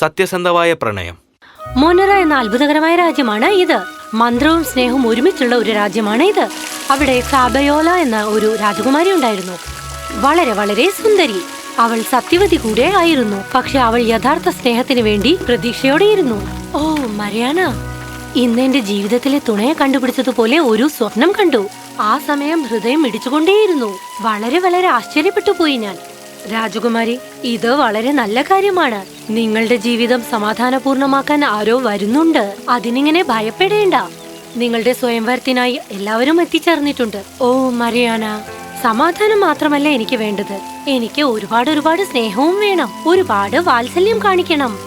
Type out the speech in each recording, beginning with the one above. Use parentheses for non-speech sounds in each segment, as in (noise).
സത്യസന്ധമായ പ്രണയം. മോനറ എന്ന അത്ഭുതകരമായ രാജ്യമാണ് ഇത്. മന്ത്രവും സ്നേഹവും ഒരുമിച്ചുള്ള ഒരു രാജ്യമാണ് ഇത്. അവിടെ സാബയോല എന്ന ഒരു രാജകുമാരി ഉണ്ടായിരുന്നു. വളരെ വളരെ സുന്ദരി. അവൾ സത്യവതി കൂടെ ആയിരുന്നു. പക്ഷെ അവൾ യഥാർത്ഥ സ്നേഹത്തിന് വേണ്ടി പ്രതീക്ഷയോടെയിരുന്നു. ഓ മരിയാന. ഇന്ന് എന്റെ ജീവിതത്തിലെ തുണയെ കണ്ടുപിടിച്ചതുപോലെ ഒരു സ്വപ്നം കണ്ടു. ആ സമയം ഹൃദയം ഇടിച്ചുകൊണ്ടേയിരുന്നു. വളരെ വളരെ ആശ്ചര്യപ്പെട്ടു പോയി ഞാൻ. രാജകുമാരി ഇത് വളരെ നല്ല കാര്യമാണ്. നിങ്ങളുടെ ജീവിതം സമാധാനപൂർണമാക്കാൻ ആരോ വരുന്നുണ്ട്. അതിനിങ്ങനെ ഭയപ്പെടേണ്ട. നിങ്ങളുടെ സ്വയംവരത്തിനായി എല്ലാവരും എത്തിച്ചേർന്നിട്ടുണ്ട്. ഓ മറിയാന സമാധാനം മാത്രമല്ല എനിക്ക് വേണ്ടത്. എനിക്ക് ഒരുപാട് ഒരുപാട് സ്നേഹവും വേണം. ഒരുപാട് വാത്സല്യം കാണിക്കണം.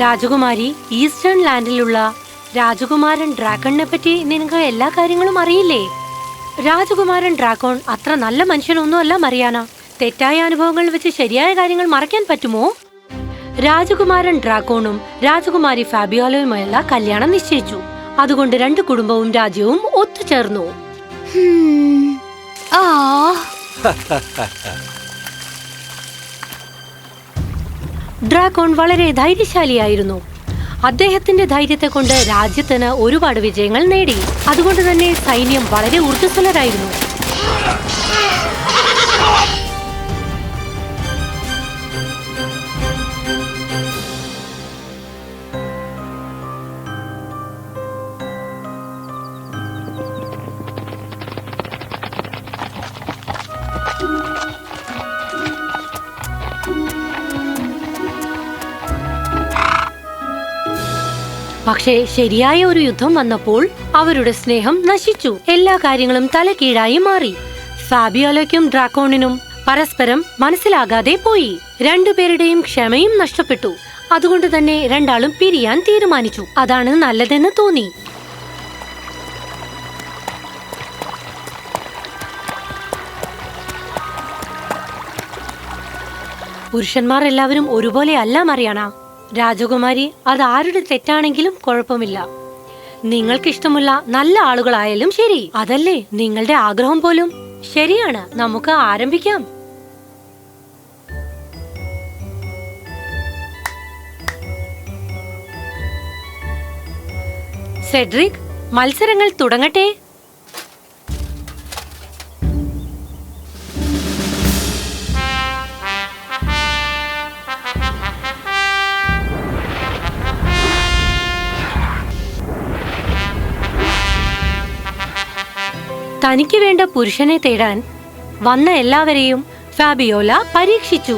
രാജകുമാരി ഈസ്റ്റേൺ ലാൻഡിലുള്ള രാജകുമാരൻ ഡ്രാഗണിനെ പറ്റി നിനക്ക് എല്ലാ കാര്യങ്ങളും അറിയില്ലേ? രാജകുമാരൻ ഡ്രാഗോൺ അത്ര നല്ല മനുഷ്യനൊന്നുമല്ല മറിയാന തെറ്റായ അനുഭവങ്ങൾ വെച്ച് ശരിയായ കാര്യങ്ങൾ മറയ്ക്കാൻ പറ്റുമോ? രാജകുമാരൻ ഡ്രാക്കോണും രാജകുമാരി ഫാബിയോലയുമായുള്ള കല്യാണം നിശ്ചയിച്ചു. അതുകൊണ്ട് രണ്ട് കുടുംബവും രാജ്യവും ഒത്തുചേർന്നു. ഡ്രാക്കോൺ വളരെ ധൈര്യശാലിയായിരുന്നു. അദ്ദേഹത്തിന്റെ ധൈര്യത്തെ കൊണ്ട് രാജ്യത്തിന് ഒരുപാട് വിജയങ്ങൾ നേടി. അതുകൊണ്ട് തന്നെ സൈന്യം വളരെ ഊർജസ്വലരായിരുന്നു. പക്ഷേ ശരിയായ ഒരു യുദ്ധം വന്നപ്പോൾ അവരുടെ സ്നേഹം നശിച്ചു. എല്ലാ കാര്യങ്ങളും തലകീഴായി മാറി. ഫാബിയോലയ്ക്കും ഡ്രാക്കോണിനും പരസ്പരം മനസ്സിലാകാതെ പോയി. രണ്ടുപേരുടെയും ക്ഷമയും നഷ്ടപ്പെട്ടു. അതുകൊണ്ട് തന്നെ രണ്ടാളും പിരിയാൻ തീരുമാനിച്ചു. അതാണ് നല്ലതെന്ന് തോന്നി. പുരുഷന്മാർ എല്ലാവരും ഒരുപോലെ അല്ല മറിയണ. രാജകുമാരി അത് ആരുടെ തെറ്റാണെങ്കിലും കുഴപ്പമില്ല. നിങ്ങൾക്ക് ഇഷ്ടമുള്ള നല്ല ആളുകളായാലും ശരി. അതല്ലേ നിങ്ങളുടെ ആഗ്രഹം പോലും? ശരിയാണ് നമുക്ക് ആരംഭിക്കാം. സെഡ്രിക് മത്സരങ്ങൾ തുടങ്ങട്ടെ. തനിക്ക് വേണ്ട പുരുഷനെ തേടാൻ വന്ന എല്ലാവരെയും ഫാബിയോല പരീക്ഷിച്ചു.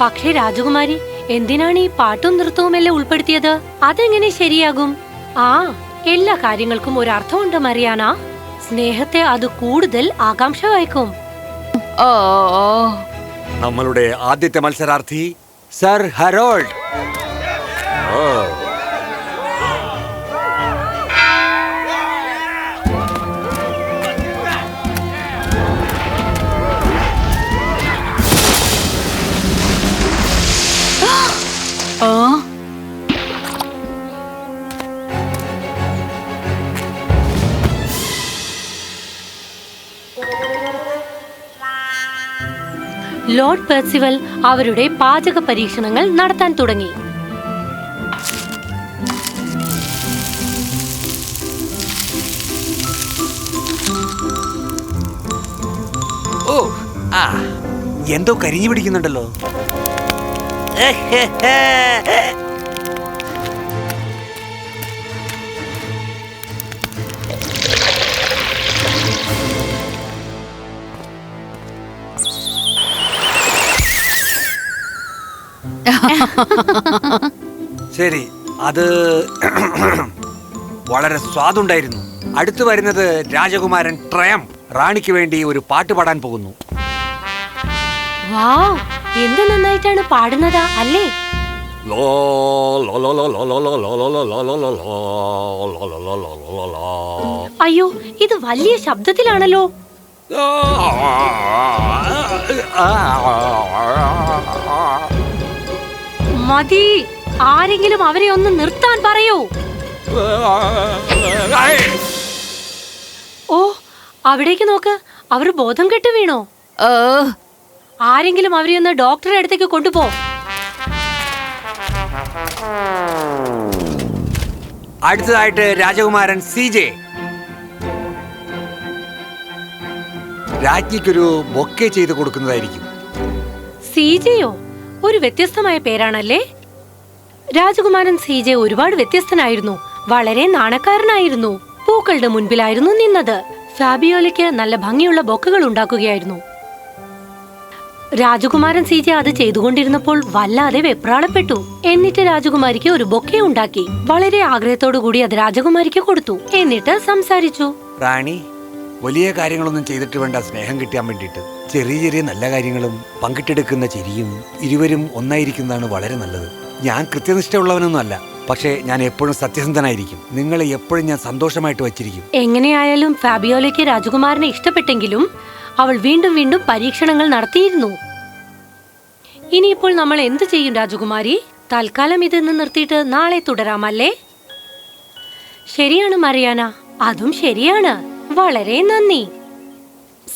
പക്ഷേ രാജകുമാരി എന്തിനാണ് ഈ പാട്ടും നൃത്തവും എല്ലാം ഉൾപ്പെടുത്തിയത്? അതെങ്ങനെ ശരിയാകും? ആ എല്ലാ കാര്യങ്ങൾക്കും ഒരു അർത്ഥമുണ്ട് മറിയാന. സ്നേഹത്തെ അത് കൂടുതൽ ആകാംക്ഷ വായിക്കും ഓ നമ്മളുടെ ആദ്യത്തെ മത്സരാർത്ഥി സർ ഹരോൾഡ് ഓ ഓ. ലോർഡ് പെർസിവൽ അവരുടെ പാചക പരീക്ഷണങ്ങൾ നടത്താൻ തുടങ്ങി. ഓ ആ എന്തോ കരിഞ്ഞു പിടിക്കുന്നുണ്ടല്ലോ. ശരി അത് വളരെ സ്വാദുണ്ടായിരുന്നു അടുത്തു വരുന്നത് രാജകുമാരൻ ട്രയം റാണിക്ക് വേണ്ടി ഒരു പാട്ട് പാടാൻ പോകുന്നു എന്ത് നന്നായിട്ടാണ് പാടുന്നത് അല്ലേ അയ്യോ ഇത് വലിയ ശബ്ദത്തിലാണല്ലോ ആ മതി. ആരെങ്കിലും അവരെ ഒന്ന് നിർത്താൻ പറയൂ. ഓ അവിടേക്ക് നോക്ക്. അവർ ബോധം കെട്ട് വീണോ? ആരെങ്കിലും അവരെ ഒന്ന് ഡോക്ടറെ അടുത്തേക്ക് കൊണ്ടുപോ. അടുത്തതായിട്ട് രാജകുമാരൻ സി ജെ. രാജ്ഞിക്കൊരു ബൊക്കെ ചെയ്ത് കൊടുക്കുന്നതായിരിക്കും. സി ജെയോ? ഒരു വ്യത്യസ്തമായ പേരാണല്ലേ? രാജകുമാരൻ സി ജെ ഒരുപാട് വ്യത്യസ്തനായിരുന്നു. വളരെ നാണക്കാരനായിരുന്നു. പൂക്കളുടെ മുൻപിലായിരുന്നു നിന്നത്. ഫാബിയോലയ്ക്ക് നല്ല ഭംഗിയുള്ള ബൊക്കുകൾ ഉണ്ടാക്കുകയായിരുന്നു. രാജകുമാരൻ സീജ അത് ചെയ്തുകൊണ്ടിരുന്നപ്പോൾ വല്ലാതെ വെപ്രാളപ്പെട്ടു. എന്നിട്ട് രാജകുമാരിക്ക് ഒരു ബൊക്കെ ഉണ്ടാക്കി. വളരെ ആഗ്രഹത്തോടു കൂടി അത് രാജകുമാരിക്ക് കൊടുത്തു. എന്നിട്ട് സംസാരിച്ചു. റാണി വലിയ കാര്യങ്ങളൊന്നും ചെയ്തിട്ട് വേണ്ട സ്നേഹം കിട്ടാൻ വേണ്ടിയിട്ട് ചെറിയ ചെറിയ നല്ല കാര്യങ്ങളും പങ്കിട്ടെടുക്കുന്ന ചിരിയും ഇരുവരും ഒന്നായിരിക്കുന്നതാണ് വളരെ നല്ലത്. ഞാൻ കൃത്യനിഷ്ഠയുള്ളവനൊന്നും അല്ല പക്ഷേ ഞാൻ എപ്പോഴും സത്യസന്ധനായിരിക്കും. നിങ്ങളെ എപ്പോഴും ഞാൻ സന്തോഷമായിട്ട് വച്ചിരിക്കും. എങ്ങനെയായാലും ഫാബിയോലയ്ക്ക് രാജകുമാരനെ ഇഷ്ടപ്പെട്ടെങ്കിലും അവൾ വീണ്ടും വീണ്ടും പരീക്ഷണങ്ങൾ നടത്തിയിരുന്നു. ഇനിയിപ്പോൾ നമ്മൾ എന്ത് ചെയ്യും രാജകുമാരി? തൽക്കാലം ഇതെന്ന് നിർത്തിയിട്ട് നാളെ തുടരാമല്ലേ? ശരിയാണ് മറിയാന. അതും ശരിയാണ്. വളരെ നന്ദി.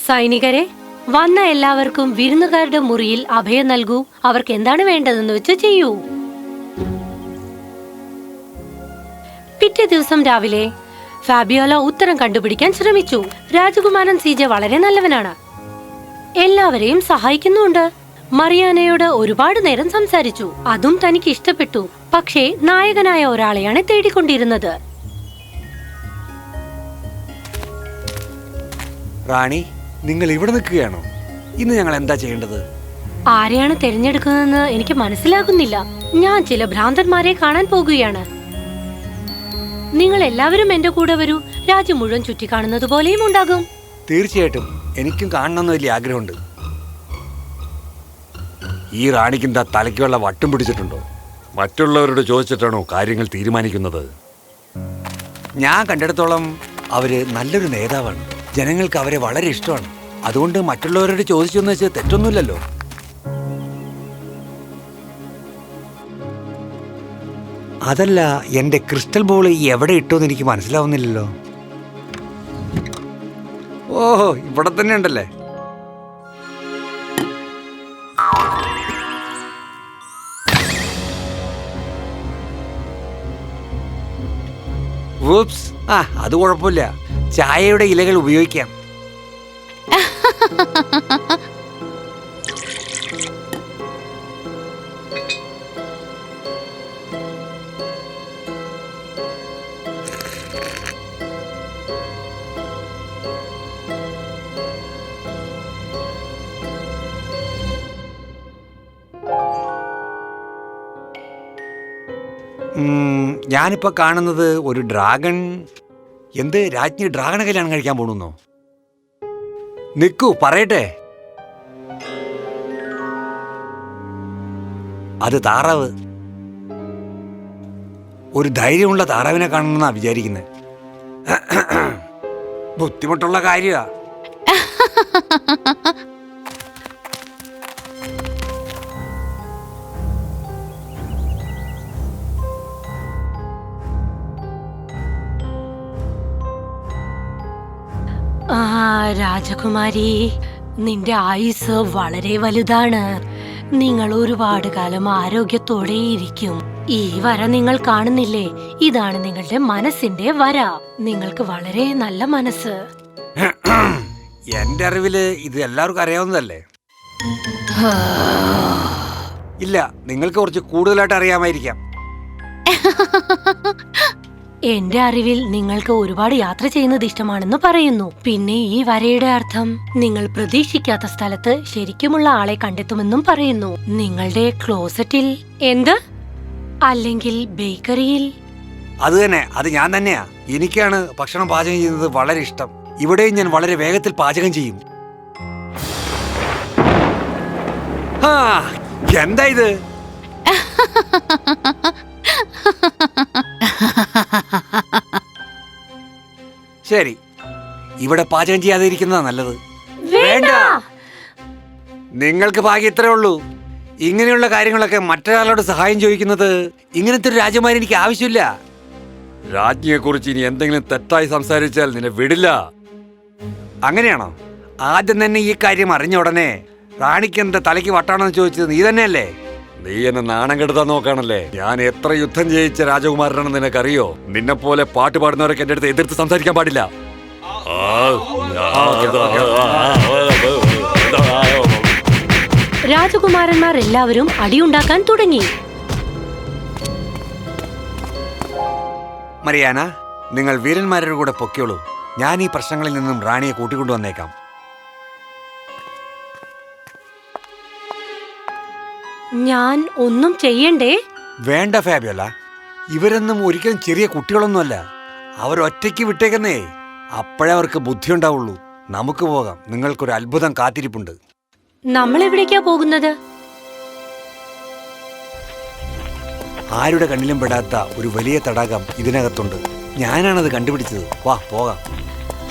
സൈനികരെ വന്ന എല്ലാവർക്കും വിരുന്നുകാരുടെ മുറിയിൽ അഭയം നൽകൂ. അവർക്ക് എന്താണ് വേണ്ടതെന്ന് വെച്ച് ചെയ്യൂ. പിറ്റേ ദിവസം രാവിലെ ഫാബിയോല ഉത്തരം കണ്ടുപിടിക്കാൻ ശ്രമിച്ചു. രാജകുമാരൻ സീജ വളരെ നല്ലവനാണ്. എല്ലാവരെയും സഹായിക്കുന്നുണ്ട് മറിയാനയോട് ഒരുപാട് നേരം സംസാരിച്ചു. അതും തനിക്ക് ഇഷ്ടപ്പെട്ടു. പക്ഷേ നായകനായ ഒരാളെയാണ് തേടിക്കൊണ്ടിരുന്നത്. റാണി നിങ്ങൾ ഇവിടെ നിൽക്കുകയാണോ? ഇന്ന് ഞങ്ങൾ എന്താ ചെയ്യേണ്ടത്? ആരെയാണ് തിരഞ്ഞെടുക്കുന്നതെന്ന് എനിക്ക് മനസ്സിലാകുന്നില്ല. ഞാൻ ചില ഭ്രാന്തന്മാരെ കാണാൻ പോകുകയാണ്. നിങ്ങൾ എല്ലാവരും എന്റെ കൂടെ വരൂ. രാജ്യം മുഴുവൻ ചുറ്റിക്കാണുന്നത് പോലെയും ഉണ്ടാകും. തീർച്ചയായിട്ടും. എനിക്കും കാണണമെന്ന് വലിയ ആഗ്രഹമുണ്ട്. ഈ റാണിക്ക് എന്താ തലയ്ക്ക് വട്ടം പിടിച്ചിട്ടുണ്ടോ? മറ്റുള്ളവരോട് ചോദിച്ചിട്ടാണോ കാര്യങ്ങൾ തീരുമാനിക്കുന്നത്? ഞാൻ കണ്ടിടത്തോളം അവർ നല്ലൊരു നേതാവാണ്. ജനങ്ങൾക്ക് അവരെ വളരെ ഇഷ്ടമാണ്. അതുകൊണ്ട് മറ്റുള്ളവരോട് ചോദിച്ചു എന്ന് വെച്ചാൽ തെറ്റൊന്നുമില്ലല്ലോ. അതല്ല എന്റെ ക്രിസ്റ്റൽ ബോൾ എവിടെ ഇട്ടോന്ന് എനിക്ക് മനസ്സിലാവുന്നില്ലല്ലോ. ഓ ഇവിടെ തന്നെ ഉണ്ടല്ലേ? ആ അത് കുഴപ്പമില്ല. ചായയുടെ ഇലകൾ ഉപയോഗിക്കാം. ഞാനിപ്പോ കാണുന്നത് ഒരു ഡ്രാഗൺ എന്ത് രാജ്ഞി ഡ്രാഗണ കല്യാണം കഴിക്കാൻ പോണെന്നോ നിക്കൂ പറയട്ടെ. അത് താറാവ്. ഒരു ധൈര്യമുള്ള താറാവിനെ കാണണമെന്നാ വിചാരിക്കുന്നത് ബുദ്ധിമുട്ടുള്ള കാര്യമാ (laughs) രാജകുമാരി നിന്റെ ആയുസ് വളരെ വലുതാണ്. നിങ്ങൾ ഒരുപാട് കാലം ആരോഗ്യത്തോടെ ഇരിക്കും. ഈ വര നിങ്ങൾ കാണുന്നില്ലേ? ഇതാണ് നിങ്ങളുടെ മനസ്സിന്റെ വര. നിങ്ങൾക്ക് വളരെ നല്ല മനസ്സ്. (clears throat) എന്റെ അറിവിൽ ഇത് എല്ലാവർക്കും അറിയാവുന്നതല്ലേ? ഇല്ല നിങ്ങൾക്ക് കുറച്ച് കൂടുതലായിട്ട് അറിയാമായിരിക്കാം. (laughs) എന്റെ അറിവിൽ നിങ്ങൾക്ക് ഒരുപാട് യാത്ര ചെയ്യുന്നത് ഇഷ്ടമാണെന്ന് പറയുന്നു. പിന്നെ ഈ വരയുടെ അർത്ഥം നിങ്ങൾ പ്രതീക്ഷിക്കാത്ത സ്ഥലത്ത് ശരിക്കുമുള്ള ആളെ കണ്ടെത്തുമെന്നും പറയുന്നു. നിങ്ങളുടെ ക്ലോസറ്റിൽ എന്ത്? അല്ലെങ്കിൽ ബേക്കറിയിൽ? അത് തന്നെ അത് ഞാൻ തന്നെയാ. എനിക്കാണ് ഭക്ഷണം പാചകം ചെയ്യുന്നത് വളരെ ഇഷ്ടം. ഇവിടെയും ഞാൻ വളരെ വേഗത്തിൽ പാചകം ചെയ്യും. എന്താ ഇത്? (laughs) (laughs) ശരി. ഇവിടെ പാചകം ചെയ്യാതെ ഇരിക്കുന്നതാ നല്ലത്. വേണ്ട. നിങ്ങൾക്ക് ഭാഗ്യം ഇത്രേ ഉള്ളൂ. ഇങ്ങനെയുള്ള കാര്യങ്ങളൊക്കെ മറ്റൊരാളോട് സഹായം ചോദിക്കുന്നത് ഇങ്ങനത്തെ ഒരു രാജകുമാരി എനിക്ക് ആവശ്യമില്ല. രാജ്ഞിയെ കുറിച്ച് ഇനി എന്തെങ്കിലും തെറ്റായി സംസാരിച്ചാൽ നിന്നെ വിടില്ല. അങ്ങനെയാണോ? ആദ്യം തന്നെ ഈ കാര്യം അറിഞ്ഞ ഉടനെ റാണിക്ക് എന്താ തലയ്ക്ക് വട്ടാണെന്ന് ചോദിച്ചത് നീ തന്നെയല്ലേ? നീ എന്നെ നാണം കെടുത്താൻ നോക്കാണല്ലേ ഞാൻ എത്ര യുദ്ധം ജയിച്ച രാജകുമാരനാണെന്ന് നിനക്കറിയോ? നിന്നെ പോലെ പാട്ട് പാടുന്നവരൊക്കെ എന്റെ അടുത്ത് എതിർത്ത് സംസാരിക്കാൻ പാടില്ല. രാജകുമാരന്മാർ എല്ലാവരും അടിയുണ്ടാക്കാൻ തുടങ്ങി. മറിയാന നിങ്ങൾ വീരന്മാരുടെ കൂടെ പൊക്കിയോളൂ. ഞാൻ ഈ പ്രശ്നങ്ങളിൽ നിന്നും റാണിയെ കൂട്ടിക്കൊണ്ടുവന്നേക്കാം. ഞാൻ ഒന്നും ചെയ്യണ്ടേ? വേണ്ട ഫാബിയോല. ഇവരൊന്നും ഒരിക്കലും ചെറിയ കുട്ടികളൊന്നുമല്ല. അവരൊറ്റയ്ക്ക് വിട്ടേക്കുന്നേ. അപ്പോഴേ അവർക്ക് ബുദ്ധി ഉണ്ടാവുള്ളൂ നമുക്ക് പോകാം. നിങ്ങൾക്കൊരു അത്ഭുതം കാത്തിരിപ്പുണ്ട്. നമ്മൾ എവിടേക്കാ പോകുന്നത്? ആരുടെ കണ്ണിലും പെടാത്ത ഒരു വലിയ തടാകം ഇതിനകത്തുണ്ട്. ഞാനാണത് കണ്ടുപിടിച്ചത്. വാ പോകാം.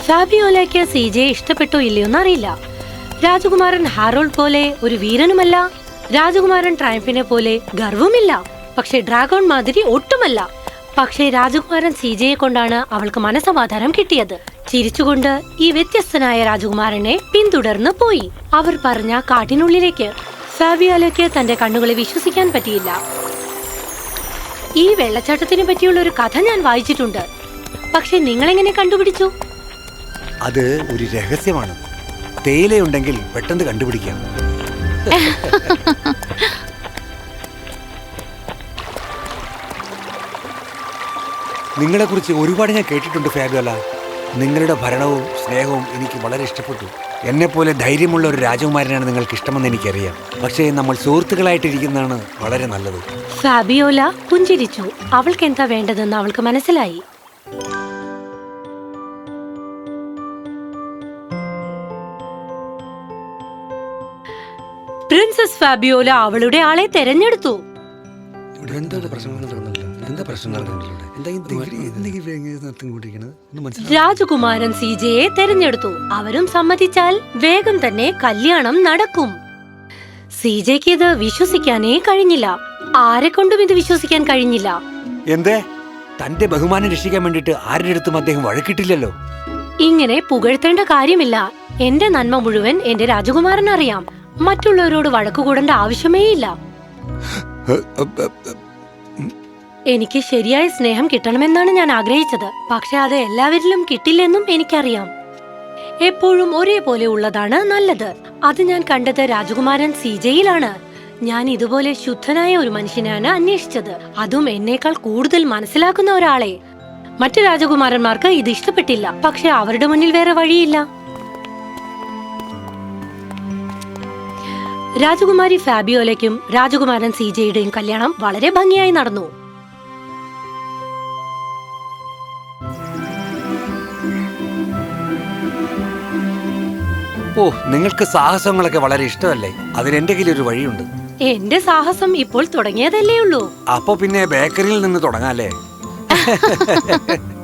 ഫാബിയോലയ്ക്ക് സി ജെ ഇഷ്ടപ്പെട്ടോ ഇല്ലയോന്നറിയില്ല. രാജകുമാരൻ ഹാരോൾഡ് പോലെ ഒരു വീരനുമല്ല. രാജകുമാരൻ ട്രയംഫിനെ പോലെ ഗർവമില്ല പക്ഷെ ഡ്രാഗോൺ മാതിരി ഒട്ടുമല്ല. പക്ഷേ രാജകുമാരൻ സീജയെ കൊണ്ടാണ് അവൾക്ക് മനസമാധാനം കിട്ടിയത്. ചിരിച്ചുകൊണ്ട് ഈ വ്യത്യസ്തനായ രാജകുമാരനെ പിന്തുടർന്ന് പോയി. അവർ പറഞ്ഞ കാട്ടിനുള്ളിലേക്ക്. ഫാബിയോലയ്ക്ക് തന്റെ കണ്ണുകളെ വിശ്വസിക്കാൻ പറ്റിയില്ല. ഈ വെള്ളച്ചാട്ടത്തിനെ പറ്റിയുള്ള ഒരു കഥ ഞാൻ വായിച്ചിട്ടുണ്ട്. പക്ഷെ നിങ്ങൾ എങ്ങനെ കണ്ടുപിടിച്ചു? അത് ഒരു രഹസ്യമാണ്. തേയിലയുണ്ടെങ്കിൽ പെട്ടെന്ന് കണ്ടുപിടിക്കാം. നിങ്ങളെക്കുറിച്ച് ഒരുപാട് ഞാൻ കേട്ടിട്ടുണ്ട് ഫാബിയോല. നിങ്ങളുടെ ഭരണവും സ്നേഹവും എനിക്ക് വളരെ ഇഷ്ടപ്പെട്ടു. എന്നെപ്പോലെ ധൈര്യമുള്ള ഒരു രാജകുമാരനാണ് നിങ്ങൾക്ക് ഇഷ്ടമെന്ന് എനിക്കറിയാം. പക്ഷേ നമ്മൾ സുഹൃത്തുക്കളായിട്ടിരിക്കുന്നതാണ് വളരെ നല്ലത്. ഫാബിയോല പുഞ്ചിരിച്ചു. അവൾക്ക് എന്താ വേണ്ടതെന്ന് അവൾക്ക് മനസ്സിലായി. പ്രിൻസസ് ഫാബിയോല അവളുടെ ആളെ തെരഞ്ഞെടുത്തു. രാജകുമാരൻ സി എന്താ പ്രശ്നങ്ങൾ രാജകുമാരൻ സീജയെ തെരഞ്ഞെടുത്തു. അവരും സമ്മതിച്ചാൽ വേഗം തന്നെ കല്യാണം നടക്കും. സി ജെക്ക് ഇത് വിശ്വസിക്കാനേ കഴിഞ്ഞില്ല. ആരെ കൊണ്ടും ഇത് വിശ്വസിക്കാൻ കഴിഞ്ഞില്ല. എന്തേ? തന്റെ ബഹുമാനം രക്ഷിക്കാൻ വേണ്ടിട്ട് ആരുടെ അടുത്തും അദ്ദേഹം വഴക്കിട്ടില്ലല്ലോ? ഇങ്ങനെ പുകഴ്ത്തേണ്ട കാര്യമില്ല. എന്റെ നന്മ മുഴുവൻ എന്റെ രാജകുമാരൻ അറിയാം മറ്റുള്ളവരോട് വഴക്കുകൂടേണ്ട ആവശ്യമേ ഇല്ല എനിക്ക് ശരിയായ സ്നേഹം കിട്ടണമെന്നാണ് ഞാൻ ആഗ്രഹിച്ചത്. പക്ഷെ അത് എല്ലാവരിലും കിട്ടില്ലെന്നും എനിക്കറിയാം. എപ്പോഴും ഒരേപോലെ ഉള്ളതാണ് നല്ലത്. അത് ഞാൻ കണ്ടത് രാജകുമാരൻ സിജയിലാണ് ഞാൻ ഇതുപോലെ ശുദ്ധനായ ഒരു മനുഷ്യനാണ് അന്വേഷിച്ചത്. അതും എന്നേക്കാൾ കൂടുതൽ മനസ്സിലാക്കുന്ന ഒരാളെ. മറ്റു രാജകുമാരന്മാർക്ക് ഇത് ഇഷ്ടപ്പെട്ടില്ല. പക്ഷെ അവരുടെ മുന്നിൽ വേറെ വഴിയില്ല. രാജകുമാരി ഫാബിയോലയ്ക്കും രാജകുമാരൻ സീജയുടെയും കല്യാണം വളരെ ഭംഗിയായി നടന്നു. ഓ നിങ്ങൾക്ക് സാഹസങ്ങളൊക്കെ വളരെ ഇഷ്ടമല്ലേ? അതിന് എന്റെ കയ്യിൽ ഒരു വഴിയുണ്ട്? എന്റെ സാഹസം ഇപ്പോൾ തുടങ്ങിയതല്ലേ ഉള്ളൂ. അപ്പൊ പിന്നെ ബേക്കറിയിൽ നിന്ന് തുടങ്ങാല്ലേ (laughs)